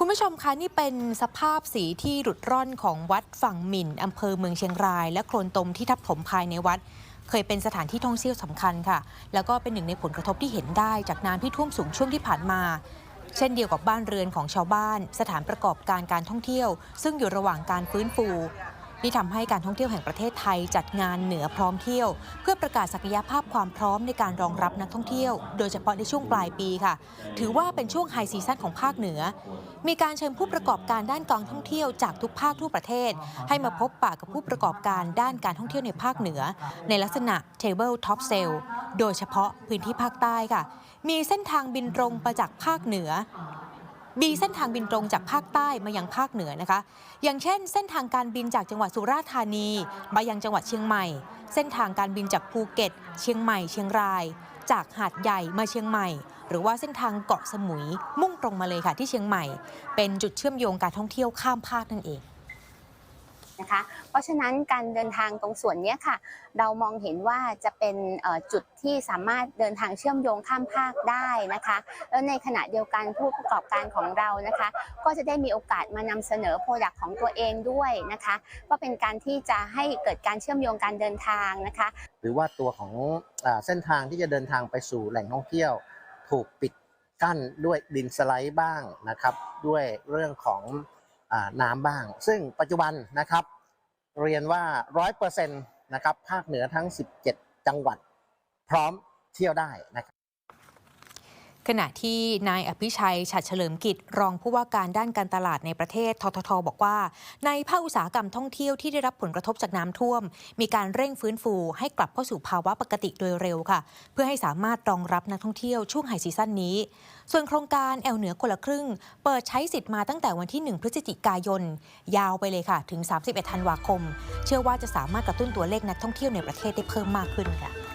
คุณผู้ชมคะนี่เป็นสภาพสีที่หลุดร่อนของวัดฝั่งหมิ่นอำเภอเมืองเชียงราย และโคลนตมที่ทับถมภายในวัด เคยเป็นสถานที่ท่องเที่ยวสำคัญค่ะ แล้วก็เป็นหนึ่งในผลกระทบที่เห็นได้จากน้ำที่ท่วมสูงช่วงที่ผ่านมา เช่นเดียวกับบ้านเรือนของชาวบ้าน สถานประกอบการการท่องเที่ยว ซึ่งอยู่ระหว่างการฟื้นฟู นี่ทำให้การท่องเที่ยวแห่งประเทศไทยจัดงานเหนือพร้อมเที่ยว เพื่อประกาศศักยภาพความพร้อมในการรองรับนักท่องเที่ยว โดยเฉพาะในช่วงปลายปีค่ะ ถือว่าเป็นช่วงไฮซีซั่นของภาคเหนือ มีการเชิญผู้ประกอบการด้านการท่องเที่ยวจากทุกภาคทั่วประเทศ ให้มาพบปะกับผู้ประกอบการด้านการท่องเที่ยวในภาคเหนือ ในลักษณะ Table Top Sale โดยเฉพาะพื้นที่ภาคใต้ค่ะ มีเส้นทางบินตรงมาจากภาคเหนือ มีเส้นทางบินตรงจากภาคใต้มายังภาคเหนือนะคะ อย่างเช่น เส้นทางการบินจากจังหวัดสุราษฎร์ธานีมายังจังหวัดเชียงใหม่ เส้นทางการบินจากภูเก็ต เชียงใหม่ เชียงราย จากหาดใหญ่มาเชียงใหม่ หรือว่าเส้นทางเกาะสมุยมุ่งตรงมาเลยค่ะที่เชียงใหม่ เป็นจุดเชื่อมโยงการท่องเที่ยวข้ามภาคนั่นเอง นะคะ เพราะฉะนั้นการเดินทางตรงส่วนนี้ค่ะ เรามองเห็นว่าจะเป็นจุดที่สามารถเดินทางเชื่อมโยงข้ามภาคได้นะคะ แล้วในขณะเดียวกันผู้ประกอบการของเรานะคะ ก็จะได้มีโอกาสมานำเสนอโปรดักต์ของตัวเองด้วยนะคะ ก็เป็นการที่จะให้เกิดการเชื่อมโยงการเดินทางนะคะ หรือว่าตัวของอเส้นทางที่จะเดินทางไปสู่แหล่งท่องเที่ยว ถูกปิดกั้นด้วยดินสไลด์บ้างนะครับ ด้วยเรื่องของ น้ำบ้าง ซึ่งปัจจุบันนะครับ เรียนว่า 100%นะครับภาคเหนือทั้ง 17 จังหวัด พร้อมเที่ยวได้นะครับ ขณะที่นายอภิชัยฉัดเฉลิมกิจ รองผู้ว่าการด้านการตลาดในประเทศทททบอกว่า ในภาคอุตสาหกรรมท่องเที่ยวที่ได้รับผลกระทบจากน้ำท่วม มีการเร่งฟื้นฟูให้กลับเข้าสู่ภาวะปกติโดยเร็วค่ะ เพื่อให้สามารถรองรับนักท่องเที่ยวช่วงไฮซีซั่นนี้ ส่วนโครงการแอลเหนือคนละครึ่ง เปิดใช้สิทธิ์มาตั้งแต่วันที่ 1 พฤศจิกายน ยาวไปเลยค่ะ ถึง 31 ธันวาคม เชื่อว่าจะสามารถกระตุ้นตัวเลขนักท่องเที่ยวในประเทศได้เพิ่มมากขึ้นค่ะ